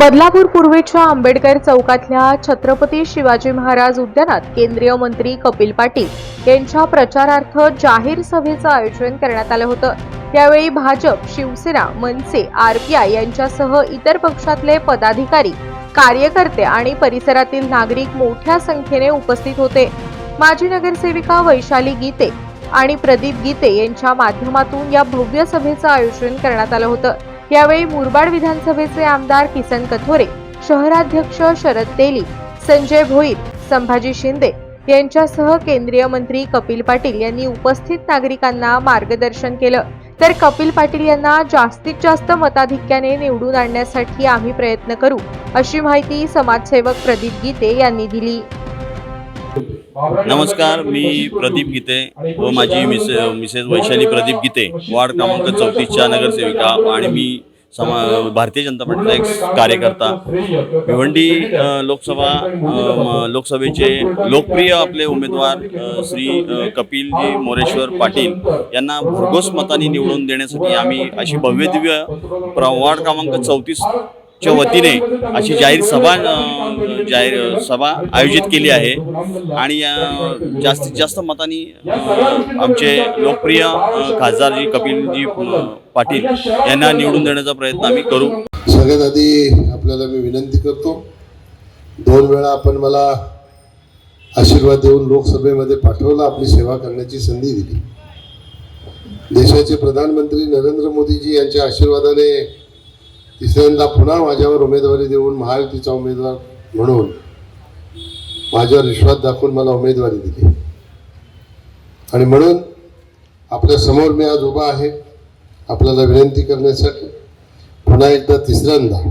बदलापूर पूर्वेच्या आंबेडकर चौकातल्या छत्रपती शिवाजी महाराज उद्यानात केंद्रीय मंत्री कपिल पाटील यांच्या प्रचारार्थ जाहीर सभेचं आयोजन करण्यात आलं होतं. त्यावेळी भाजप शिवसेना मनसे आरपीआय यांच्यासह इतर पक्षातले पदाधिकारी कार्यकर्ते आणि परिसरातील नागरिक मोठ्या संख्येने उपस्थित होते. माजी नगरसेविका वैशाली गीते आणि प्रदीप गीते यांच्या माध्यमातून या भव्य सभेचं आयोजन करण्यात आलं होतं. यावेळी मुरबाड विधानसभेचे आमदार किसन कथोरे शहराध्यक्ष शरद तेली संजय भोईर संभाजी शिंदे यांच्यासह केंद्रीय मंत्री कपिल पाटील यांनी उपस्थित नागरिकांना मार्गदर्शन केलं. तर कपिल पाटील यांना जास्तीत जास्त मताधिक्याने निवडून आणण्यासाठी आम्ही प्रयत्न करू अशी माहिती समाजसेवक प्रदीप गीते यांनी दिली. नमस्कार मी प्रदीप गीते व माझी miss Mrs Vaishali Pradeep Gite ward क्रमांक चौतीसच्या नगरसेविका आणि मी समा भारतीय जनता पार्टीचा एक कार्यकर्ता. भिवंडी लोकसभा लोकसभेचे लोकप्रिय आपले उमेदवार श्री कपिलजी मोरेश्वर पाटील यांना भरघोस मताने निवडून देण्यासाठी आम्ही अशी भव्यदिव्य प्र वार्ड क्रमांक चौतीस च्या वतीने अशी जाहीर सभा जाहीर सभा आयोजित केली आहे. आणि या जास्तीत जास्त मतांनी आमचे लोकप्रिय खासदारजी कपिलजी पाटील यांना निवडून देण्याचा प्रयत्न आम्ही करू. सगळ्यात आधी आपल्याला मी विनंती करतो दोन वेळा आपण मला आशीर्वाद देऊन लोकसभेमध्ये पाठवलं आपली सेवा करण्याची संधी दिली. देशाचे प्रधानमंत्री नरेंद्र मोदीजी यांच्या आशीर्वादाने तिसऱ्यांदा पुन्हा माझ्यावर उमेदवारी देऊन महायुतीचा उमेदवार म्हणून माझ्यावर विश्वास दाखवून मला उमेदवारी दिली. आणि म्हणून आपल्यासमोर मी आज उभा आहे आपल्याला विनंती करण्यासाठी. पुन्हा एकदा तिसऱ्यांदा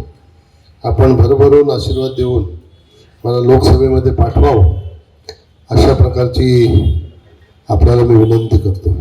आपण भरभरून आशीर्वाद देऊन मला लोकसभेमध्ये पाठवावं अशा प्रकारची आपल्याला मी विनंती करतो.